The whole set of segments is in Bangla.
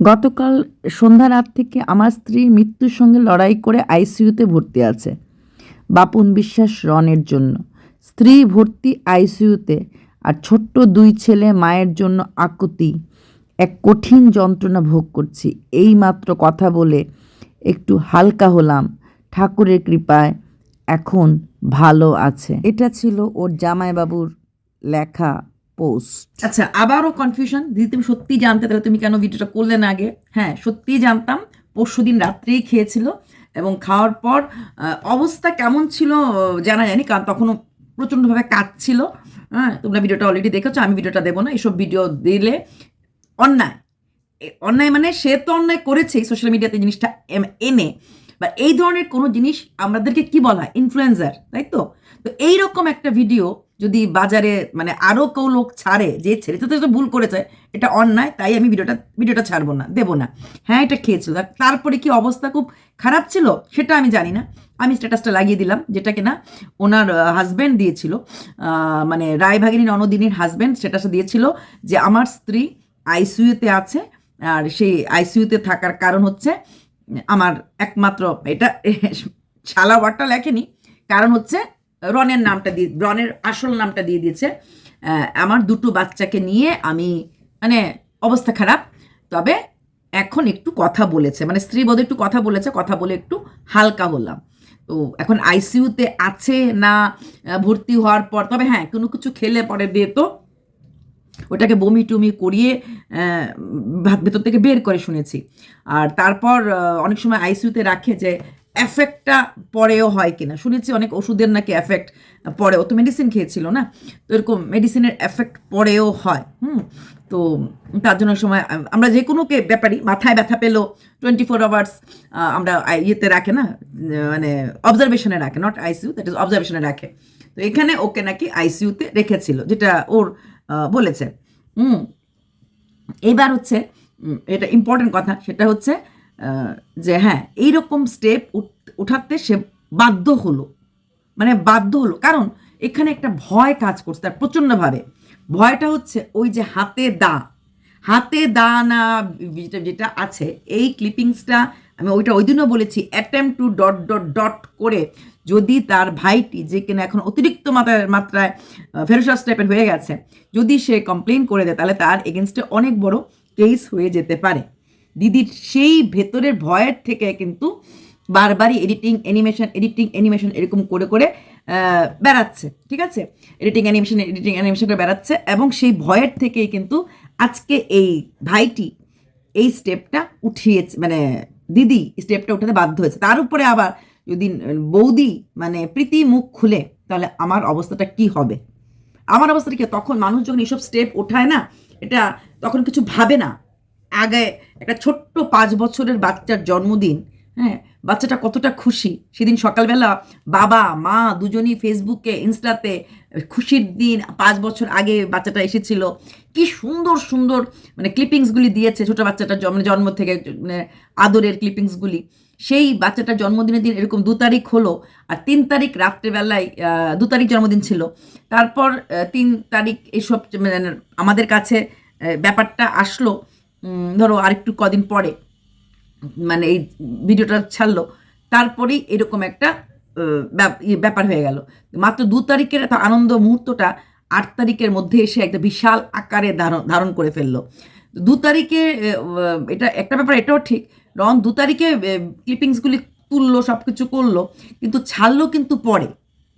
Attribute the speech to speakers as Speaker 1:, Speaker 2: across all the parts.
Speaker 1: গতকাল সন্ধ্যা রাত থেকে আমার স্ত্রী মৃত্যুর সঙ্গে লড়াই করে আইসিইউতে ভর্তি আছে। বাপন বিশ্বাস রনের জন্য। স্ত্রী ভর্তি আইসিইউতে আর ছোট্ট দুই ছেলে মায়ের জন্য আকুতি। এক কঠিন যন্ত্রণা ভোগ করছি। এই মাত্র কথা বলে একটু হালকা হলাম। ঠাকুরের কৃপায় এখন ভালো আছে। এটা ছিল ওর জামাইবাবুর লেখা পোস্ট
Speaker 2: আচ্ছা আবারও কনফিউশন দিদি তুমি সত্যি জানতে, তাহলে তুমি কেন ভিডিওটা করলে না আগে? হ্যাঁ সত্যিই জানতাম, পরশু দিন রাত্রেই খেয়েছিল এবং খাওয়ার পর অবস্থা কেমন ছিল জানা যায়নি, কারণ তখনও প্রচণ্ডভাবে কাঁদছিল। হ্যাঁ তোমরা ভিডিওটা অলরেডি দেখেছ, আমি ভিডিওটা দেবো না, এসব ভিডিও দিলে অন্যায়। অন্যায় মানে সে তো অন্যায় করেছে সোশ্যাল মিডিয়াতে জিনিসটা এনে। বা এই ধরনের কোনো জিনিস আমাদেরকে কি বলা? ইনফ্লুয়েন্সার তাই তো? তো এইরকম একটা ভিডিও যদি বাজারে মানে আরও কেউ লোক ছাড়ে যে ছেড়ে তো তো ভুল করেছে, এটা অন্যায়, তাই আমি ভিডিওটা ভিডিওটা ছাড়বো না, দেবো না। হ্যাঁ এটা খেয়েছিল। তারপরে কি অবস্থা খুব খারাপ ছিল? সেটা আমি জানি না। আমি স্ট্যাটাসটা লাগিয়ে দিলাম, যেটা কিনা ওনার হাজব্যান্ড দিয়েছিল। মানে রায়ভাগিনী ননদিনীর হাজব্যান্ড স্ট্যাটাসটা দিয়েছিল যে আমার স্ত্রী আইসিইউতে আছে, আর সেই আইসিইউতে থাকার কারণ হচ্ছে আমার একমাত্র, এটা, শালা ওয়ার্ডটা লেখেনি, কারণ হচ্ছে রনের নামটা দিয়ে, রনের আসল নামটা দিয়ে দিয়েছে। আমার দুটো বাচ্চাকে নিয়ে আমি মানে অবস্থা খারাপ। তবে এখন একটু কথা বলেছে মানে স্ত্রী বোধ একটু কথা বলেছে, কথা বলে একটু হালকা হলাম। তো এখন আইসিইউতে আছে না ভর্তি হওয়ার পর, তবে হ্যাঁ কোনো কিছু খেলে পরে দিয়ে তো। ওটাকে বমি টুমি করিয়ে ভেতর থেকে বের করে শুনেছি। আর তারপর অনেক সময় আইসিইউতে রাখে যে এফেক্টটা পরেও হয় কিনা? শুনেছি অনেক ওষুধের নাকি এফেক্ট পরে। ও তো মেডিসিন খেয়েছিল না? তো এরকম মেডিসিনের এফেক্ট পরেও হয়, হুম? তো তার জন্য সময় আমরা যে কোনো ব্যাপারই মাথায় ব্যথা পেল টোয়েন্টি ফোর আওয়ার্স আমরা ইয়েতে রাখে না? মানে অবজারভেশনে রাখে নট আইসিইউ দ্যাট ইজ অবজারভেশনে রাখে। তো এখানে ওকে নাকি আইসিইউতে রেখেছিল, যেটা ওর বলেছে, হুম? এবার হচ্ছে এটা ইম্পর্টেন্ট কথা, সেটা হচ্ছে যে হ্যাঁ এইরকম স্টেপ উঠাতে সে বাধ্য হলো। মানে বাধ্য হলো। কারণ এখানে একটা ভয় কাজ করছে, তার প্রচণ্ডভাবে ভয়টা হচ্ছে ওই যে হাতে দা। হাতে দা না যেটা যেটা আছে, এই ক্লিপিংসটা আমি ওইটা ওই দিনও বলেছি attempt to dot dot dot করে যদি তার ভাইটি, যে কিনা এখন অতিরিক্ত মাত্রায় মাত্রায় ফেরোসাস টাইপের হয়ে গেছে, যদি সে কমপ্লেন করে দেয়, তাহলে তার এগেনস্টে অনেক বড় কেস হয়ে যেতে পারে। দিদির সেই ভেতরের ভয়ের থেকে কিন্তু বারবারই এডিটিং অ্যানিমেশন এডিটিং অ্যানিমেশন এরকম করে করে বেড়াচ্ছে, ঠিক আছে? এডিটিং অ্যানিমেশন এডিটিং অ্যানিমেশন করে বেড়াচ্ছে এবং সেই ভয়ের থেকেই কিন্তু আজকে এই ভাইটি এই স্টেপটা উঠিয়েছে মানে দিদি স্টেপটা উঠাতে বাধ্য হয়েছে। তার উপরে আবার যদি বৌদি মানে প্রীতি মুখ খুলে, তাহলে আমার অবস্থাটা কি হবে? আমার অবস্থাটা কি তখন মানুষ যখন এইসব স্টেপ ওঠায় না, এটা তখন কিছু ভাবে না। আগে একটা ছোট্ট পাঁচ বছরের বাচ্চার জন্মদিন হ্যাঁ বাচ্চাটা কতটা খুশি। সেদিন সকালবেলা বাবা, মা দুজনই ফেসবুকে, ইনস্টাতে খুশির দিন, পাঁচ বছর আগে বাচ্চাটা এসেছিল। কি সুন্দর সুন্দর মানে ক্লিপিংসগুলি দিয়েছে ছোটো বাচ্চাটার জন্ম জন্ম থেকে মানে আদরের ক্লিপিংসগুলি সেই বাচ্চাটার জন্মদিনের দিন এরকম দু তারিখ হলো, আর তিন তারিখ রাত্রেবেলায় দু তারিখ জন্মদিন ছিল। তারপর তিন তারিখ এসব মানে আমাদের কাছে ব্যাপারটা আসলো। ধরো আরেকটু কদিন পরে মানে এই ভিডিওটা ছাড়লো তারপরেই এরকম একটা ব্যাপ- ব্যাপার হয়ে গেল। মাত্র দু তারিখের আনন্দ মুহূর্তটা আট তারিখের মধ্যে এসে একটা বিশাল আকারে ধারণ ধারণ করে ফেলল। দু তারিখে এটা একটা ব্যাপার, এটাও ঠিক, রন দু তারিখে ক্লিপিংসগুলি তুললো সব কিছু করল, কিন্তু ছাড়লো কিন্তু পরে,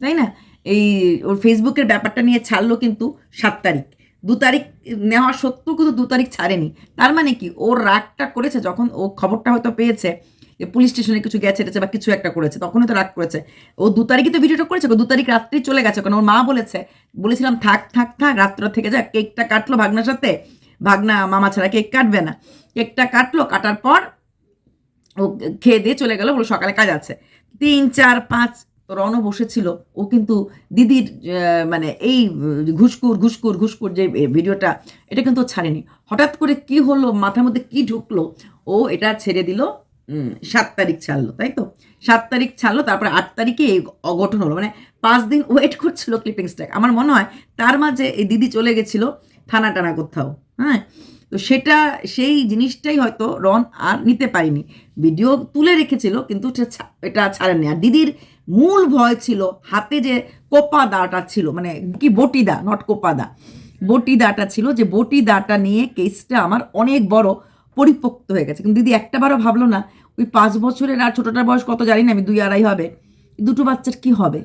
Speaker 2: তাই না? এই ওর ফেসবুকের ব্যাপারটা নিয়ে ছাড়লো কিন্তু সাত তারিখ। দু তারিখ নেওয়া সত্ত্বেও কিন্তু দু তারিখ ছাড়েনি। তার মানে কি? ওর রাগটা করেছে যখন ও খবরটা হয়তো পেয়েছে যে পুলিশ স্টেশনে কিছু গেছে বা কিছু একটা করেছে, তখনই তো রাগ করেছে। ও দু তারিখে তো ভিডিওটা করেছে দু তারিখ রাত্রেই চলে গেছে। কারণ ওর মা বলেছে, বলেছিলাম, থাক থাক থাক, রাত্র থেকে যা, কেকটা কাটলো ভাগনার সাথে। ভাগনা মামা ছাড়া কেক কাটবে না। কেকটা কাটলো, কাটার পর ও খেয়ে দিয়ে চলে গেল, বলে সকালে কাজ আছে। তিন, চার, পাঁচ রণ বসেছিল। ও কিন্তু দিদির মানে এই ঘুসকুর ঘুসকুর ঘুসকুর যে ভিডিওটা, এটা কিন্তু ছাড়েনি। হঠাৎ করে কি হলো, মাথার মধ্যে কি ঢুকলো, ও এটা ছেড়ে দিল সাত তারিখ ছাড়লো, তাই তো? সাত তারিখ ছাড়লো, তারপরে আট তারিখে এই অঘটন হলো। মানে পাঁচ দিন ওয়েট করছিল ক্লিপিংসটা আমার মনে হয় তার মাঝে এই দিদি চলে গেছিল থানা টানা কোথাও হ্যাঁ? তো সেটা, সেই জিনিসটাই হয়তো রন আর নিতে পারিনি। ভিডিও তুলে রেখেছিল, কিন্তু এটা ছাড়েনি। আর দিদির মূল ভয় ছিল হাতে যে কোপা দাটা ছিল মানে কি বটি দা নট কোপা দা বটি দাটা ছিল যে বটি দাটা নিয়ে কেসটা আমার অনেক বড় পরিপক্ত হয়ে গেছে। কিন্তু দিদি একটাবারও ভাবলো না, ওই পাঁচ বছরের আর ছোটটার বয়স কত জানি না, আমি দুই আড়াই হবে। দুটো বাচ্চার কি হবে?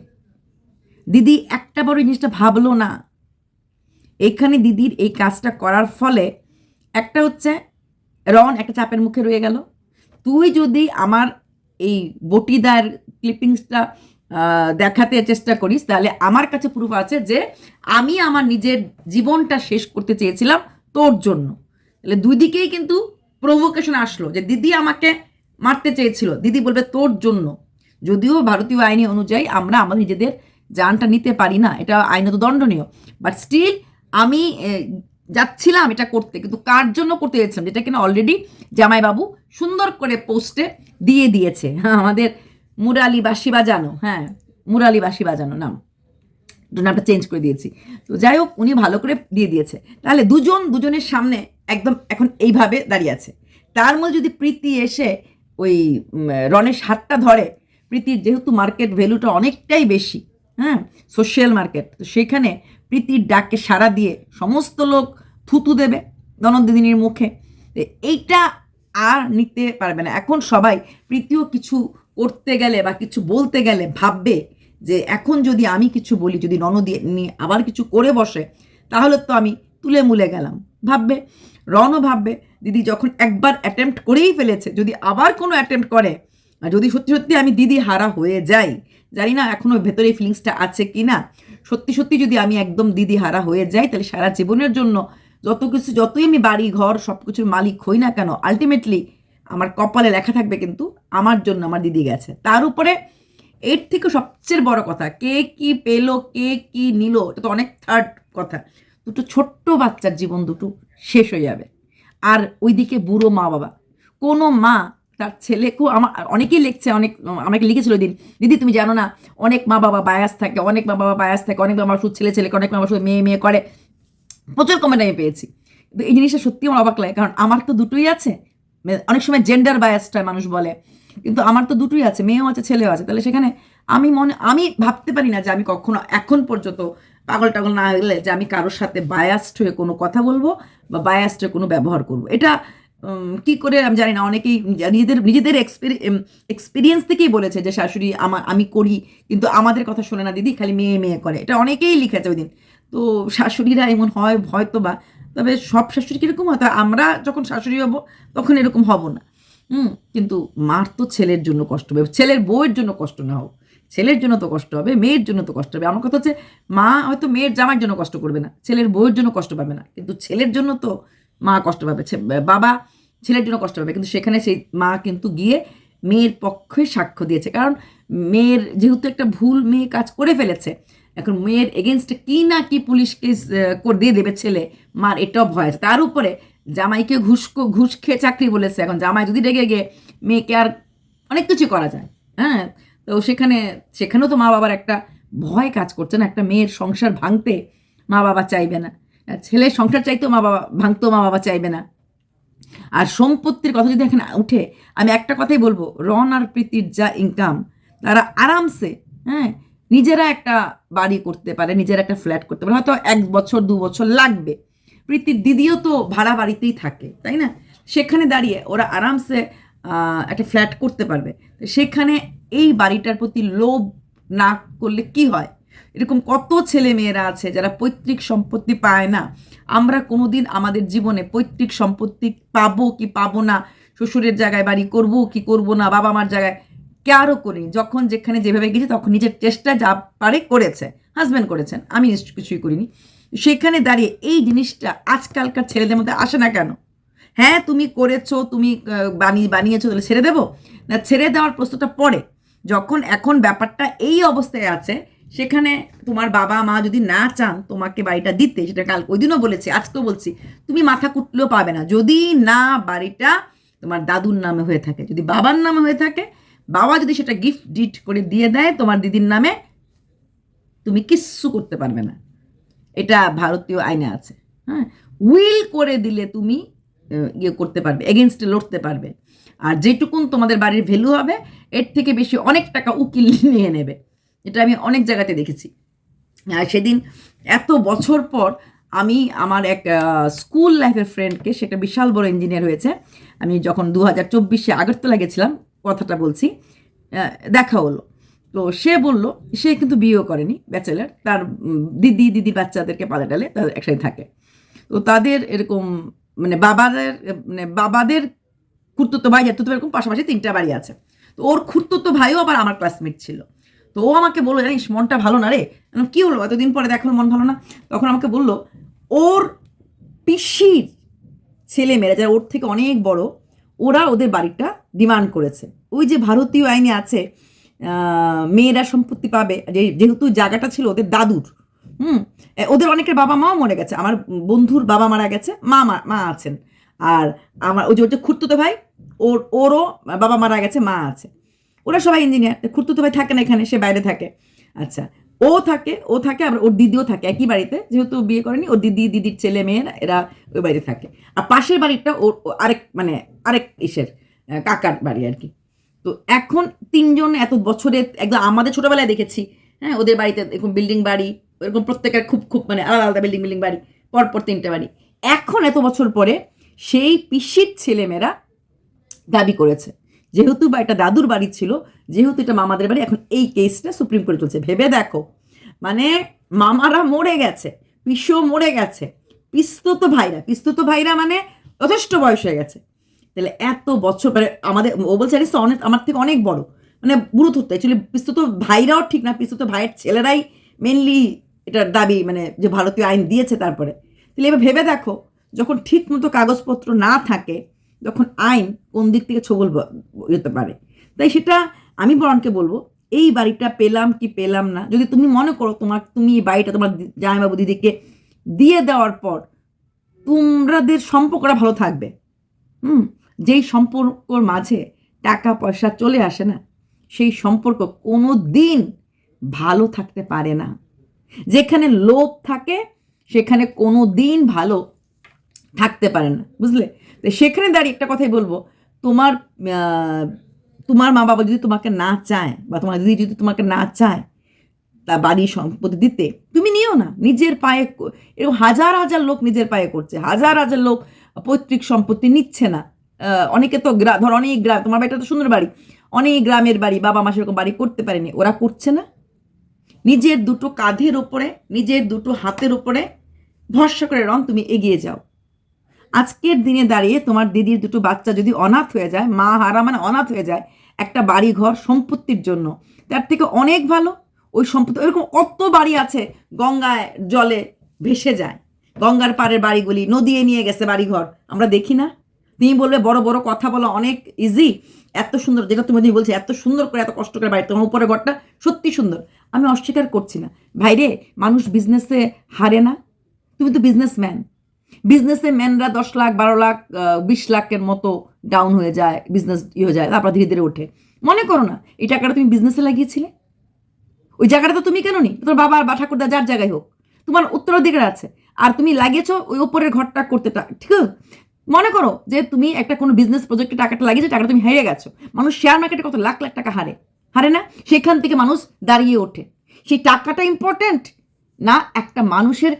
Speaker 2: দিদি একটা বড় জিনিসটা ভাবলো না। এখানে দিদির এই কাজটা করার ফলে একটা হচ্ছে রন একটা চাপের মুখে রয়ে গেল। তুই যদি আমার এই বটিদার ক্লিপিংসটা দেখাতে চেষ্টা করিস। তাহলে আমার কাছে প্রুফ আছে যে আমি আমার নিজের জীবনটা শেষ করতে চেয়েছিলাম তোর জন্য। তাহলে দুই দিকেই কিন্তু প্রভোকেশন আসলো যে দিদি আমাকে মারতে চেয়েছিল। দিদি বলবে তোর জন্য। যদিও ভারতীয় আইনি অনুযায়ী আমরা আমাদের নিজেদের জানটা নিতে পারি না, এটা আইনত দণ্ডনীয়। বাট স্টিল আমি যাচ্ছিলাম এটা করতে, কিন্তু কার জন্য করতে যাচ্ছিলাম যেটা কিনা অলরেডি জামাইবাবু সুন্দর করে পোস্টে দিয়ে দিয়েছে। আমাদের মুরালি বাসি বাজানো হ্যাঁ মুরালি বাসি বাজানো, নাম। নামটা চেঞ্জ করে দিয়েছি। তো যাই হোক, উনি ভালো করে দিয়ে দিয়েছে। তাহলে দুজন, দুজনের সামনে একদম এখন এইভাবে দাঁড়িয়ে আছে। তার মধ্যে যদি প্রীতি এসে ওই রনের হাতটা ধরে, প্রীতির যেহেতু মার্কেট ভ্যালুটা অনেকটাই বেশি হ্যাঁ সোশ্যাল মার্কেট তো সেখানে প্রীতির ডাকে সাড়া দিয়ে সমস্ত লোক থুতু দেবে দনন্দিনীর মুখে। এইটা আর নিতে পারবে না। এখন সবাই প্রীতিও কিছু করতে গেলে বা কিছু বলতে গেলে ভাববে যে এখন যদি আমি কিছু বলি, যদি ননদি নিয়ে আবার কিছু করে বসে, তাহলে তো আমি তুলে মুলে গেলাম। ভাববে? রনও ভাববে, দিদি যখন একবার অ্যাটেম্প্ট করেই ফেলেছে, যদি আবার কোনো অ্যাটেম্প্ট করে যদি সত্যি সত্যি আমি দিদি হারা হয়ে যাই, জানি না এখনও ভেতরে ফিলিংসটা আছে কি না, সত্যি সত্যি যদি আমি একদম দিদি হারা হয়ে যাই, তাহলে সারা জীবনের জন্য যত কিছু, যতই আমি বাড়ি ঘর সব কিছুর মালিক হই না কেন আলটিমেটলি আমার কপালে লেখা থাকবে কিন্তু আমার জন্য আমার দিদি গেছে। তার উপরে এর থেকে সবচেয়ে বড় কথা, কে কি পেল, কে কি নিল, এটা তো অনেক থার্ড কথা। দুটো ছোট্ট বাচ্চার জীবন দুটো শেষ হয়ে যাবে। আর ওইদিকে বুড়ো মা বাবা, কোনো মা তার ছেলেকেও আমার, অনেকেই লিখছে, অনেক, আমাকে লিখেছিল দিন, দিদি, তুমি জানো না, অনেক মা বাবা বায়াস থাকে, অনেক মা বাবা বায়াস থাকে, অনেক মা বাবা শুধু ছেলে, ছেলেকে অনেক মা বাবা শুধু মেয়ে মেয়ে করে। প্রচুর কমেন্ট আমি পেয়েছি। এই জিনিসটা সত্যি আমার অবাক লাগে, কারণ আমার তো দুটোই আছে। অনেক সময় জেন্ডার বায়াসটা মানুষ বলে। কিন্তু আমার তো দুটোই আছে, মেয়েও আছে, ছেলেও আছে। তাহলে সেখানে আমি মনে, আমি ভাবতে পারি না যে আমি কখনো এখন পর্যন্ত পাগল টাগল না হলে যে আমি কারোর সাথে বায়াসড হয়ে কোনো কথা বলব বা বায়াসড হয়ে কোনো ব্যবহার করব। এটা কি করে আমি জানি না, অনেকেই নিজেদের নিজেদের এক্সপিরিয়েন্স থেকেই বলেছে যে, শাশুড়ি আমার আমি করি, কিন্তু আমাদের কথা শোনে না, দিদি খালি মেয়ে মেয়ে করে। এটা অনেকেই লিখেছে ওই দিন। তো শাশুড়িরা এমন হয় হয়তো বা তবে সব শাশুড়ি কীরকম হয়? তা আমরা যখন শাশুড়ি হব, তখন এরকম হব না। হুম? কিন্তু মার তো ছেলের জন্য কষ্ট হবে। ছেলের বউয়ের জন্য কষ্ট না হোক। ছেলের জন্য তো কষ্ট হবে, মেয়ের জন্য তো কষ্ট হবে। আমার কথা হচ্ছে, মা হয়তো মেয়ের জামার জন্য কষ্ট করবে না, ছেলের বউয়ের জন্য কষ্ট পাবে না। কিন্তু ছেলের জন্য তো মা কষ্ট পাবে। বাবা ছেলের জন্য কষ্ট পাবে। কিন্তু সেখানে সেই মা কিন্তু গিয়ে মেয়ের পক্ষে সাক্ষ্য দিয়েছে। কারণ মেয়ের যেহেতু একটা ভুল মেয়ে কাজ করে ফেলেছে এখন মেয়ের এগেনস্টে কি না কি পুলিশ কেস করে দিয়ে দেবে ছেলে, মার এটাও ভয় আছে। তার উপরে জামাইকে ঘুষ ঘুষ খেয়ে চাকরি বলেছে। এখন জামাই যদি রেগে গিয়ে মেয়েকে আর অনেক কিছু করা যায় হ্যাঁ? তো সেখানে, সেখানেও তো মা বাবার একটা ভয় কাজ করছে না, একটা মেয়ের সংসার ভাঙতে মা বাবা চাইবে না। ছেলের সংসার চাইতেও মা বাবা ভাঙতেও মা বাবা চাইবে না। আর সম্পত্তির কথা যদি এখানে উঠে, আমি একটা কথাই বলব রন আর প্রীতির যা ইনকাম তারা আরামসে হ্যাঁ? নিজেরা একটা বাড়ি করতে পারে, নিজেরা একটা ফ্ল্যাট করতে পারে, হয়তো এক বছর, দু বছর লাগবে। প্রীতির দিদিও তো ভাড়া বাড়িতেই থাকে, তাই না? সেখানে দাঁড়িয়ে ওরা আরামসে একটা ফ্ল্যাট করতে পারবে। সেখানে এই বাড়িটার প্রতি লোভ না করলে কি হয়? এরকম কত ছেলে মেয়েরা আছে যারা পৈতৃক সম্পত্তি পায় না। আমরা কোনোদিন আমাদের জীবনে পৈতৃক সম্পত্তি পাবো কি পাবো না? শ্বশুরের জায়গায় বাড়ি করব কি করব না? বাবা মার জায়গায় কারও করিনি যখন যেখানে যেভাবে গেছে তখন নিজের চেষ্টা যা পারে করেছে হাজব্যান্ড করেছেন, আমি কিছুই করিনি। সেখানে দাঁড়িয়ে এই জিনিসটা আজকালকার ছেলেদের মধ্যে আসে না কেন? হ্যাঁ তুমি করেছ, তুমি বানিয়ে বানিয়েছো তাহলে ছেড়ে দেবো? না, ছেড়ে দেওয়ার প্রশ্নটা পড়ে। যখন এখন ব্যাপারটা এই অবস্থায় আছে, সেখানে তোমার বাবা, মা যদি না চান তোমাকে বাড়িটা দিতে, সেটা কাল ওই দিনও বলেছি আজকেও বলছি, তুমি মাথা কুটলেও পাবে না। যদি না বাড়িটা তোমার দাদুর নামে হয়ে থাকে, যদি বাবার নামে হয়ে থাকে বাবা যদি সেটা গিফট ডিট করে দিয়ে দেয়, তোমার দিদির নামে, তুমি কিচ্ছু করতে পারবে না। এটা ভারতীয় আইনে আছে। হ্যাঁ? উইল করে দিলে তুমি ইয়ে করতে পারবে এগেনস্টে লড়তে পারবে। আর যেটুকুন তোমাদের বাড়ির ভ্যালু হবে, এর থেকে বেশি অনেক টাকা উকিল নিয়ে নেবে। এটা আমি অনেক জায়গাতে দেখেছি। সেদিন এত বছর পর আমি আমার এক স্কুল লাইফের ফ্রেন্ডকে সেটা বিশাল বড় ইঞ্জিনিয়ার হয়েছে। আমি যখন দু হাজার চব্বিশে আগরতলা গেছিলাম কথাটা বলছি দেখা হলো। তো সে বলল, সে কিন্তু বিয়েও করেনি, ব্যাচেলার। তার দিদি দিদি বাচ্চাদেরকে পালে টালে তাদের একসাথে থাকে। তো তাদের এরকম মানে বাবাদের মানে বাবাদের খুর্তুতো ভাই জাতুতো এরকম পাশাপাশি তিনটা বাড়ি আছে। তো ওর খুর্তুতো ভাইও আবার আমার ক্লাসমেট ছিল। তো ও আমাকে বলল, জানিস, মনটা ভালো না রে? কী হলো? এতদিন পরে দেখাল মন ভালো না? তখন আমাকে বলল, ওর পিসির ছেলে মেয়েরা, যারা ওর থেকে অনেক বড়, ওরা ওদের বাড়িটা ডিমান্ড করেছে। ওই যে ভারতীয় আইনে আছে মেয়েরা সম্পত্তি পাবে যেহেতু জায়গাটা ছিল ওদের দাদুর, হুম? ওদের অনেকের বাবা মাও মরে গেছে। আমার বন্ধুর বাবা মারা গেছে, মা মা- আছেন। আর আমার, ওই যে যে খুর্তুতো ভাই, ওর, ওরও বাবা মারা গেছে, মা আছে। ওরা সবাই ইঞ্জিনিয়ার খুর্তুতো ভাই থাকে না এখানে, সে বাইরে থাকে। আচ্ছা ও থাকে ও থাকে, আবার ওর দিদিও থাকে, একই বাড়িতে, যেহেতু বিয়ে করেনি, ওর দিদি, দিদির ছেলে, মেয়েরা এরা ওই বাড়িতে থাকে। আর পাশের বাড়িটা ওর আরেক মানে আরেক ইসের। কাকার বাড়ি আর কি। তো এখন তিনজন এত বছরে একদম আমাদের ছোটোবেলায় দেখেছি। হ্যাঁ ওদের বাড়িতে এরকম বিল্ডিং বাড়ি, এরকম প্রত্যেকের খুব খুব মানে আলাদা আলাদা বিল্ডিং বিল্ডিং বাড়ি, পরপর তিনটে বাড়ি। এখন এত বছর পরে সেই পিসির ছেলেমেয়েরা দাবি করেছে। যেহেতু বা এটা দাদুর বাড়ি ছিল, যেহেতু এটা মামাদের বাড়ি, এখন এই কেসটা সুপ্রিম কোর্টে চলছে। ভেবে দেখো মানে মামারা মরে গেছে, পিসও মরে গেছে পিস্তুত ভাইরা পিস্তুত ভাইরা মানে যথেষ্ট বয়স হয়ে গেছে। তাহলে এত বছর পরে আমাদের, ও বলছে, আরে অনেক, আমার থেকে অনেক বড়। মানে বুড়ো ধরতে অ্যাকচুয়ালি পিস্তুত ভাইরাও ঠিক না পিস্তুত ভাইয়ের ছেলেরাই মেনলি এটার দাবি মানে যে ভারতীয় আইন দিয়েছে তারপরে। তাহলে এবার ভেবে দেখো, যখন ঠিক মতো কাগজপত্র না থাকে যখন আইন কোন দিক থেকে ছবল যেতে পারে। তাই সেটা আমি বরণকে বলব, এই বাড়িটা পেলাম কি পেলাম না? যদি তুমি মনে করো তোমার, তুমি এই বাড়িটা তোমার জামাইবাবু দিদিকে দিয়ে দেওয়ার পর তোমাদের সম্পর্কটা ভালো থাকবে। হুম? যেই সম্পর্কর মাঝে টাকা পয়সা চলে আসে না, সেই সম্পর্ক কোনো দিন ভালো থাকতে পারে না। যেখানে লোভ থাকে, সেখানে কোনো দিন ভালো থাকতে পারে না, বুঝলে? তো সেখানে দাঁড়িয়ে একটা কথাই বলব, তোমার তোমার মা বাবা যদি তোমাকে না চায় বা তোমার দিদি যদি তোমাকে না চায়, তা বাড়ি সম্পত্তি দিতে তুমি নিও না। নিজের পায়ে এরকম হাজার হাজার লোক নিজের পায়ে করছে, হাজার হাজার লোক পৈতৃক সম্পত্তি নিচ্ছে না। অনেকে তো গ্রাম ধর অনেক গ্রাম তোমার বাড়িটা তো সুন্দর বাড়ি। অনেক গ্রামের বাড়ি, বাবা মা সেরকম বাড়ি করতে পারেনি। ওরা করছে না। নিজের দুটো কাঁধের ওপরে নিজের দুটো হাতের ওপরে ভরসা করে রং তুমি এগিয়ে যাও। আজকের দিনে দাঁড়িয়ে তোমার দিদির দুটো বাচ্চা যদি অনাথ হয়ে যায়, মা হারা মানে অনাথ হয়ে যায়, একটা বাড়ি ঘর সম্পত্তির জন্য, তার থেকে অনেক ভালো। ওই সম্পত্তি এরকম কত বাড়ি আছে, গঙ্গায় জলে ভেসে যায়। গঙ্গার পাড়ের বাড়িগুলি, নদিয়ে নিয়ে গেছে বাড়িঘর। আমরা দেখি না। তুমি বলবে, বড় বড় কথা বলা অনেক ইজি এত সুন্দর, যেটা তুমি বলছো এত সুন্দর করে, এত কষ্ট করে বাড়ি তোমার উপরে ঘরটা সত্যি সুন্দর। আমি অস্বীকার করছি না। ভাইরে, মানুষ বিজনেসে হারে না। তুমি তো বিজনেসম্যান বিজনেসে ম্যানরা দশ লাখ, বারো লাখ বিশ লাখের মতো ডাউন হয়ে যায় বিজনেস ইয়ে হয়ে যায়, তারপর ধীরে ধীরে ওঠে। মনে করো না, এই টাকাটা তুমি বিজনেসে লাগিয়েছিলে? ওই জায়গাটা তো তুমি কেন নি তোমার বাবা বা ঠাকুরদা যার জায়গায় হোক। তোমার উত্তরাধিকার আছে। আর তুমি লাগিয়েছো ওই উপরের ঘরটা করতে ঠিক মনে করো যে তুমি একটা কোনো বিজনেস প্রজেক্টে টাকাটা লাগিয়েছো, টাকাটা তুমি হেরে গেছো। মানুষ শেয়ার মার্কেটে কত লাখ লাখ টাকা হারে? হারে না? সেখান থেকে মানুষ দাঁড়িয়ে ওঠে। সেই টাকাটা ইম্পর্ট্যান্ট না একটা মানুষের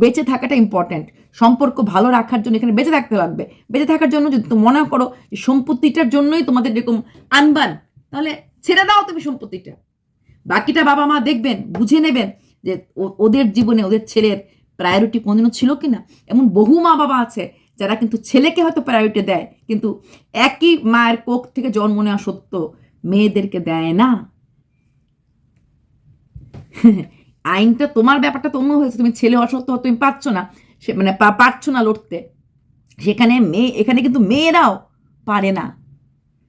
Speaker 2: বেঁচে থাকাটা ইম্পর্ট্যান্ট সম্পর্ক ভালো রাখার জন্য এখানে বেঁচে থাকতে লাগবে। বেঁচে থাকার জন্য যদি তুমি মনে করো যে সম্পত্তিটার জন্যই তোমাদের এরকম আনবান, তাহলে ছেড়ে দাও তুমি সম্পত্তিটা। বাকিটা বাবা মা দেখবেন, বুঝে নেবেন যে ওদের জীবনে ওদের ছেলের প্রায়োরিটি কোনদিনও ছিল কি না এমন বহু মা বাবা আছে যারা কিন্তু ছেলেকে হয়তো প্রায়োরিটি দেয়, কিন্তু একই মায়ের কোখ থেকে জন্ম নেওয়া সত্য মেয়েদেরকে দেয় না। আইনটা তোমার ব্যাপারটা তো অন্য হয়েছে, তুমি ছেলে অসত্য তুমি পাচ্ছ না, সে মানে পারছ না লড়তে। সেখানে মেয়ে, এখানে কিন্তু মেয়েরাও পারে না।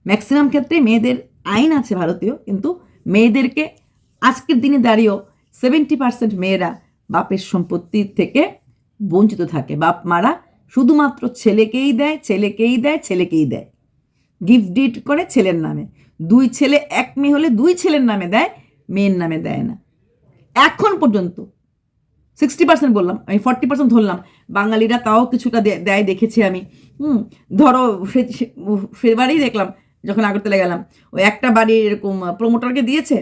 Speaker 2: ম্যাক্সিমাম ক্ষেত্রে মেয়েদের আইন আছে ভারতীয়, কিন্তু মেয়েদেরকে আজকের দিনে দাঁড়িয়েও সেভেন্টি পার্সেন্ট মেয়েরা বাপের সম্পত্তি থেকে বঞ্চিত থাকে। বাপ মারা শুধুমাত্র ছেলেকেই দেয় ছেলেকেই দেয় ছেলেকেই দেয়। গিফট ডিট করে ছেলের নামে। দুই ছেলে এক মেয়ে হলে দুই ছেলের নামে দেয়, মেয়ের নামে দেয় না। এখন পর্যন্ত সিক্সটি পার্সেন্ট বললাম, আমি ফর্টি পার্সেন্ট ধরলাম। বাঙালিরা তাও কিছুটা দেয় দেখেছি আমি। হুম, ধরো সেবারেই দেখলাম, যখন আগরতলা গেলাম। ওই একটা বাড়ি এরকম প্রমোটারকে দিয়েছে,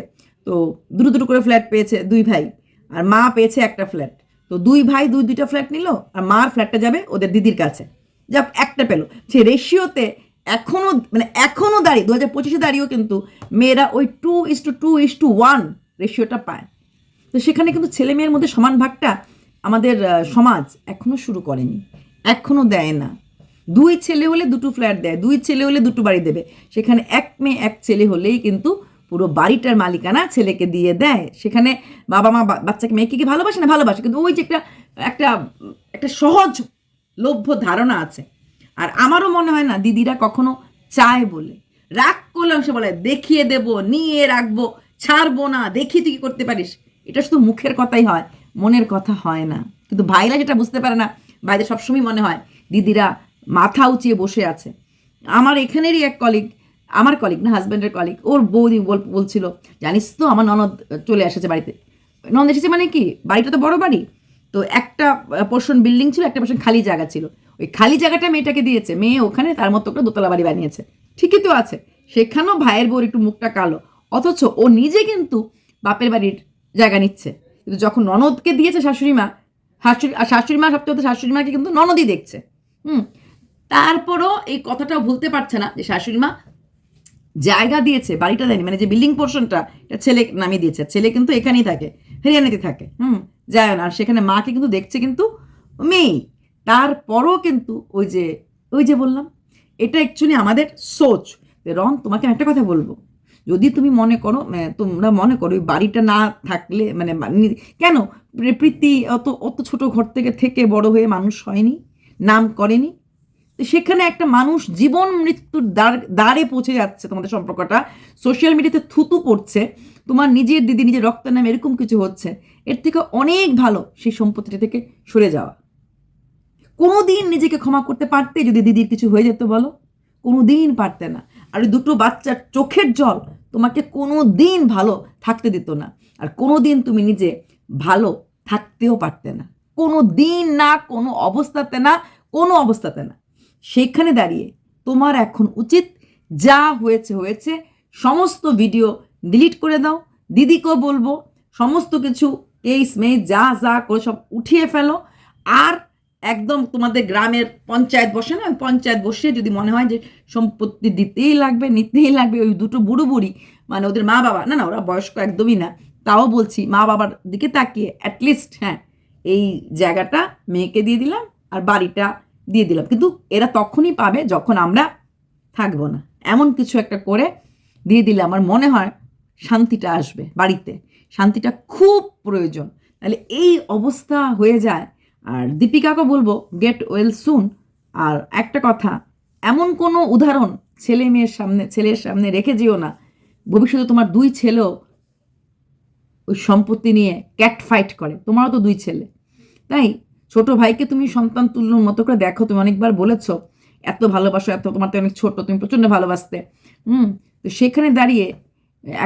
Speaker 2: তো দুটো দুটো করে ফ্ল্যাট পেয়েছে দুই ভাই। আর মা পেয়েছে একটা ফ্ল্যাট তো দুই ভাই দুই দুইটা ফ্ল্যাট নিল, আর মার ফ্ল্যাটটা যাবে ওদের দিদির কাছে। যা একটা পেল। সে রেশিওতে এখনও মানে এখনও দাঁড়িয়ে দু হাজার পঁচিশে দাঁড়িয়েও কিন্তু মেয়েরা ওই two is to two is to one রেশিওটা পায়। তো সেখানে কিন্তু ছেলে মেয়ের মধ্যে সমান ভাগটা আমাদের সমাজ এখনও শুরু করেনি। এখনও দেয় না। দুই ছেলে হলে দুটো ফ্ল্যাট দেয়, দুই ছেলে হলে দুটো বাড়ি দেবে। সেখানে এক মেয়ে, এক ছেলে হলেই কিন্তু পুরো বাড়িটার মালিকানা ছেলেকে দিয়ে দেয়। সেখানে বাবা মা বাচ্চাকে মেয়েকে কি ভালোবাসে না ভালোবাসে? কিন্তু ওই যে একটা একটা একটা সহজ লভ্য ধারণা আছে। আর আমারও মনে হয় না দিদিরা কখনো চায় বলে। রাগ করলে সে বলে, দেখিয়ে দেব, নিয়ে রাখব, ছাড়বো না, দেখি তুই কি করতে পারিস। এটা শুধু মুখের কথাই হয়, মনের কথা হয় না। কিন্তু ভাইরা যেটা বুঝতে পারে না, ভাইদের সবসময় মনে হয়, দিদিরা মাথা উঁচিয়ে বসে আছে। আমার এখানেরই এক কলিগ আমার কলিগ না হাজব্যান্ডের কলিগ ওর বৌদি বল- বলছিল, জানিস তো, আমার ননদ চলে এসেছে বাড়িতে। ননদ এসেছে মানে কি? বাড়িটা তো বড় বাড়ি। তো একটা পোর্শন বিল্ডিং ছিল, একটা পোর্শন খালি জায়গা ছিল। ওই খালি জায়গাটা মেয়েটাকে দিয়েছে। মেয়ে ওখানে তার মতো করে দোতলা বাড়ি বানিয়েছে। ঠিকই তো আছে। সেখানেও ভাইয়ের বউর একটু মুখটা কালো। অথচ ও নিজে কিন্তু বাপের বাড়ির জায়গা নিচ্ছে। কিন্তু যখন ননদকে দিয়েছে শাশুড়ি মা, শাশুড়ি, আর শাশুড়ি মা সবচেয়ে শাশুড়ি মাকে কিন্তু ননদই দেখছে। হুম। তারপরও এই কথাটাও ভুলতে পারছে না যে শাশুড়ি মা জায়গা দিয়েছে, বাড়িটা দেয়নি মানে যে বিল্ডিং পোর্শনটা এটা ছেলে নামিয়ে দিয়েছে ছেলে কিন্তু এখানেই থাকে, হরিয়ানাতে থাকে, হুম, যায় না, আর সেখানে মাকে কিন্তু দেখছে কিন্তু মেয়ে তারপরও কিন্তু ওই যে ওই যে বললাম, এটা অ্যাকচুয়ালি আমাদের সোচ রন, তোমাকে একটা কথা বলব, যদি তুমি মনে করো তোমরা মনে করো, ওই বাড়িটা না থাকলে মানে কেন? প্রীতি অত অত ছোট ঘর থেকে থেকে বড় হয়ে মানুষ হয়নি, নাম করেনি সেখানে একটা মানুষ জীবন মৃত্যুর দ্বার পৌঁছে যাচ্ছে তোমাদের সম্পর্কটা। সোশ্যাল মিডিয়াতে থুতু পড়ছে। তোমার নিজের দিদি নিজের রক্তের নামে এরকম কিছু হচ্ছে। এর থেকে অনেক ভালো সেই সম্পত্তিটা থেকে সরে যাওয়া। কোনো দিন নিজেকে ক্ষমা করতে পারতে যদি দিদির কিছু হয়ে যেত বলো? কোনো দিন পারতে না। আর দুটো বাচ্চার চোখের জল তোমাকে কোনো দিন ভালো থাকতে দিত না। আর কোনো দিন তুমি নিজে ভালো থাকতেও পারতে না। কোনো দিন না, কোনো অবস্থাতে না, কোনো অবস্থাতে না। সেখানে দাঁড়িয়ে তোমার এখন উচিত যা হয়েছে হয়েছে, সমস্ত ভিডিও ডিলিট করে দাও। দিদিকেও বলব, সমস্ত কিছু কেস মেয়ে যা যা করে সব উঠিয়ে ফেলো। আর একদম তোমাদের গ্রামের পঞ্চায়েত বসে না পঞ্চায়েত বসে যদি মনে হয় যে সম্পত্তি দিতেই লাগবে, নিতেই লাগবে, ওই দুটো বুড়ো বুড়ি মানে ওদের মা বাবা, না না, ওরা বয়স্ক একদমই না, তাও বলছি, মা বাবার দিকে তাকিয়ে অ্যাটলিস্ট হ্যাঁ এই জায়গাটা মেয়েকে দিয়ে দিলাম, আর বাড়িটা দিয়ে দিলাম। কিন্তু এরা তখনই পাবে যখন আমরা থাকব না। এমন কিছু একটা করে দিয়ে দিলে আমার মনে হয় শান্তিটা আসবে বাড়িতে। শান্তিটা খুব প্রয়োজন। তাহলে এই অবস্থা হয়ে যায়। আর দীপিকাকে বলব গেট ওয়েল সুন আর একটা কথা, এমন কোনো উদাহরণ ছেলে মেয়ের সামনে, ছেলের সামনে রেখে যেও না। ভবিষ্যতে তোমার দুই ছেলেও ওই সম্পত্তি নিয়ে ক্যাট ফাইট করে। তোমারও তো দুই ছেলে। তাই ছোট ভাইকে তুমি সন্তান তুল্যর মতো করে দেখো, তুমি অনেকবার বলেছ, এত ভালোবাসো, এত তোমার তো অনেক ছোট, তুমি প্রচণ্ড ভালোবাসতে। হুম, তো সেখানে দাঁড়িয়ে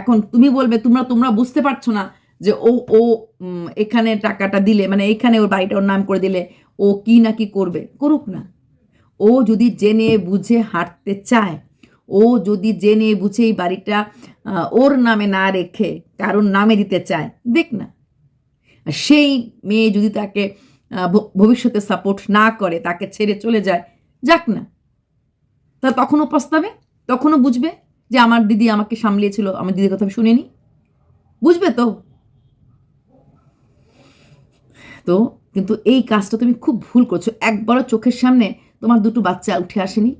Speaker 2: এখন তুমি বলবে, তোমরা তোমরা বুঝতে পারছ না যে ও ও এখানে টাকাটা দিলে মানে এখানে ওর বাড়িটা, ওর নাম করে দিলে ও কি না কি করবে? করুক না। ও যদি জেনে বুঝে হাঁটতে চায়, ও যদি জেনে বুঝে এই বাড়িটা ওর নামে না রেখে কারোর নামে দিতে চায়, দেখ না। সেই মেয়ে যদি তাকে ভবিষ্যতে সাপোর্ট না করে তাকে ছেড়ে চলে যায়, যাক না। তা তখনও পস্তাবে, তখনও বুঝবে যে আমার দিদি আমাকে সামলিয়েছিল, আমার দিদির কথা আমি শুনিনি। বুঝবে তো? তো কিন্তু এই কাজটা তুমি খুব ভুল করছ। একবারও চোখের সামনে তোমার দুটো বাচ্চা উঠে আসেনি।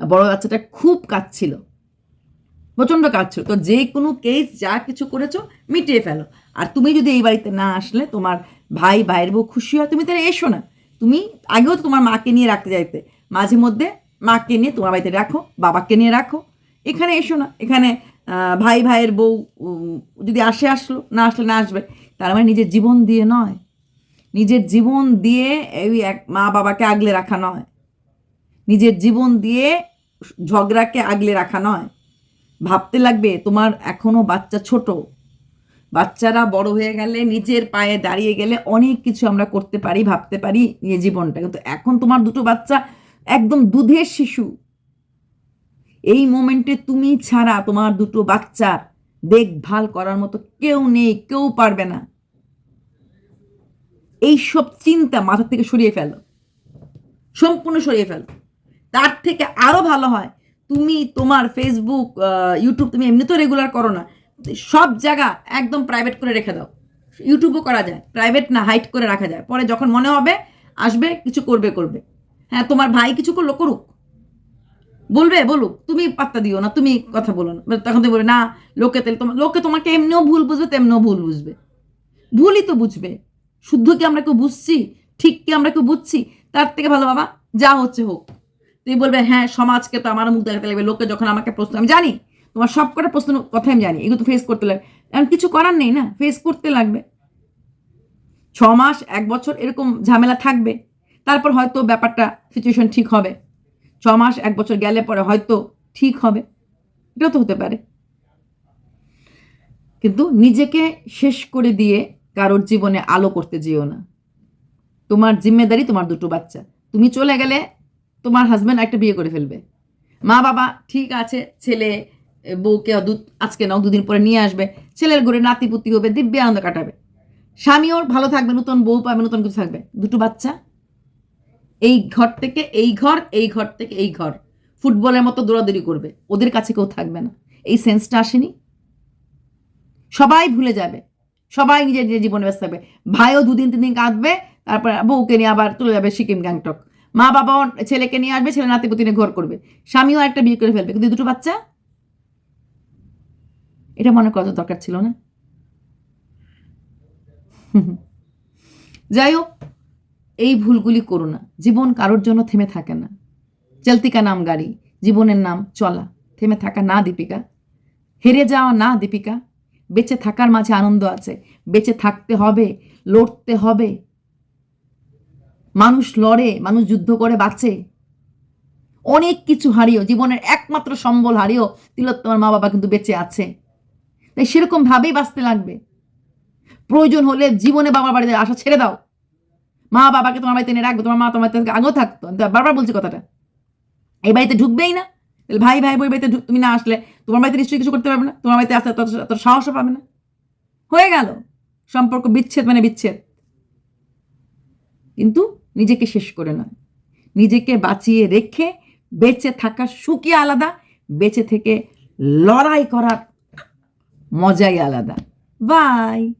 Speaker 2: বড় বাচ্চাটা খুব কাঁদছিল। প্রচণ্ড কাঁদছিল। তো যে কোনো কেস যা কিছু করেছ মিটিয়ে ফেলো। আর তুমি যদি এই বাড়িতে না আসলে তোমার ভাই, ভাইয়ের বউ খুশি হয়, তুমি তাহলে এসো না। তুমি আগেও তো তোমার মাকে নিয়ে রাখতে যাইতে। মাঝে মধ্যে মাকে নিয়ে তোমার বাড়িতে রাখো, বাবাকে নিয়ে রাখো। এখানে এসো না। এখানে ভাই, ভাইয়ের বউ যদি আসে আসলো, না আসলে না আসবে, তার মানে নিজের জীবন দিয়ে নয়। নিজের জীবন দিয়ে এই এক মা বাবাকে আগলে রাখা নয়। নিজের জীবন দিয়ে ঝগড়াকে আগলে রাখা নয়। ভাবতে লাগবে তোমার এখনও বাচ্চা ছোট। বাচ্চারা বড় হয়ে গেলে, নিজের পায়ে দাঁড়িয়ে গেলে অনেক কিছু আমরা করতে পারি, ভাবতে পারি নিয়ে জীবনটা। কিন্তু এখন তোমার দুটো বাচ্চা একদম দুধের শিশু। এই মোমেন্টে তুমি ছাড়া তোমার দুটো বাচ্চার দেখভাল করার মতো কেউ নেই, কেউ পারবে না। এই সব চিন্তা মাথা থেকে সরিয়ে ফেলো। সম্পূর্ণ সরিয়ে ফেলো। তার থেকে আরও ভালো হয়, তুমি তোমার ফেসবুক ইউটিউব তুমি এমনি তো রেগুলার করো না। সব জায়গা একদম প্রাইভেট করে রেখে দাও। ইউটিউবও করা যায় প্রাইভেট না হাইট করে রাখা যায়। পরে যখন মনে হবে, আসবে, কিছু করবে করবে। হ্যাঁ তোমার ভাই কিছু করল, করুক। বলবে, বলুক। তুমি পাত্তা দিও না, তুমি কথা বলো না। তখন তুমি বলবে, না, লোকে তাহলে তোমার লোকে তোমাকে এমনিও ভুল বুঝবে, তেমনিও ভুল বুঝবে। ভুলই তো বুঝবে। শুদ্ধ কি আমরা কেউ বুঝছি ঠিক কি আমরা কেউ বুঝছি, তার থেকে ভালো বাবা, যা হচ্ছে হোক। তুমি বলবে হ্যাঁ সমাজকে তো আমার মুখ দেখাতে লাগবে। লোকে যখন আমাকে প্রশ্ন আমি জানি তোমার সব কটা প্রশ্ন কথা আমি জানি, এগুলো তো ফেস করতে লাগবে। এখন কিছু করার নেই না ফেস করতে লাগবে। ছ মাস, এক বছর এরকম ঝামেলা থাকবে। তারপর হয়তো ব্যাপারটা সিচুয়েশন ঠিক হবে। ছ মাস, এক বছর গেলে পরে হয়তো ঠিক হবে। এটাও তো হতে পারে। কিন্তু নিজেকে শেষ করে দিয়ে কারোর জীবনে আলো করতে যেও না। তোমার জিম্মেদারি তোমার দুটো বাচ্চা। তুমি চলে গেলে তোমার হাজব্যান্ড একটা বিয়ে করে ফেলবে। মা বাবা ঠিক আছে, ছেলে বউকে আজকে নাও দুদিন পরে নিয়ে আসবে। ছেলের ঘরে নাতিপুতি হবে, দিব্যে আনন্দ কাটাবে। স্বামীও ভালো থাকবে, নতুন বউ পাবে, নতুন কিছু থাকবে। দুটো বাচ্চা। এই ঘর থেকে এই ঘর এই ঘর থেকে এই ঘর। ফুটবলের মতো দৌড়াদৌড়ি করবে। ওদের কাছে কেউ থাকবে না। এই সেন্সটা আসেনি। সবাই ভুলে যাবে। সবাই নিজের নিজের জীবনে ব্যস্ত থাকবে। ভাইও দুদিন তিন দিন কাঁদবে, তারপরে বউকে নিয়ে আবার চলে যাবে সিকিম, গ্যাংটক। মা বাবাও ছেলেকে নিয়ে আসবে, ছেলে নাতি পুতি নিয়ে ঘর করবে। স্বামীও একটা বিয়ে করে ফেলবে। কিন্তু দুটো বাচ্চা এটা মনে করা দরকার ছিল না? যাই হোক, এই ভুলগুলি করো না। জীবন কারোর জন্য থেমে থাকে না। চলতিকা নাম গাড়ি, জীবনের নাম চলা। থেমে থাকা না, দীপিকা। হেরে যাওয়া না, দীপিকা। বেঁচে থাকার মাঝে আনন্দ আছে। বেঁচে থাকতে হবে, লড়তে হবে। মানুষ লড়ে, মানুষ যুদ্ধ করে, বাঁচে। অনেক কিছু হারিয়েও, জীবনের একমাত্র সম্বল হারিয়েও তিলোত্তমার মা বাবা কিন্তু বেঁচে আছে। তাই সেরকম ভাবেই বাঁচতে লাগবে। প্রয়োজন হলে জীবনে বাবার বাড়িতে আসা ছেড়ে দাও। মা বাবাকে তোমার বাড়িতে এনে রাখবে, তোমার মা তোমার বাড়িতে আগেও থাকতো। বারবার বলছি কথাটা। এই বাড়িতে ঢুকবেই না। তাহলে ভাই ভাই বই বাড়িতে তুমি না আসলে তোমার বাড়িতে নিশ্চয়ই কিছু করতে পারবে না। তোমার বাড়িতে আসতে তত তত সাহসও পাবে না। হয়ে গেল। সম্পর্ক বিচ্ছেদ মানে বিচ্ছেদ। কিন্তু নিজেকে শেষ করে নয় নিজেকে বাঁচিয়ে রেখে বেঁচে থাকার সুখই আলাদা। বেঁচে থেকে লড়াই করার মজাই আলাদা। বাই।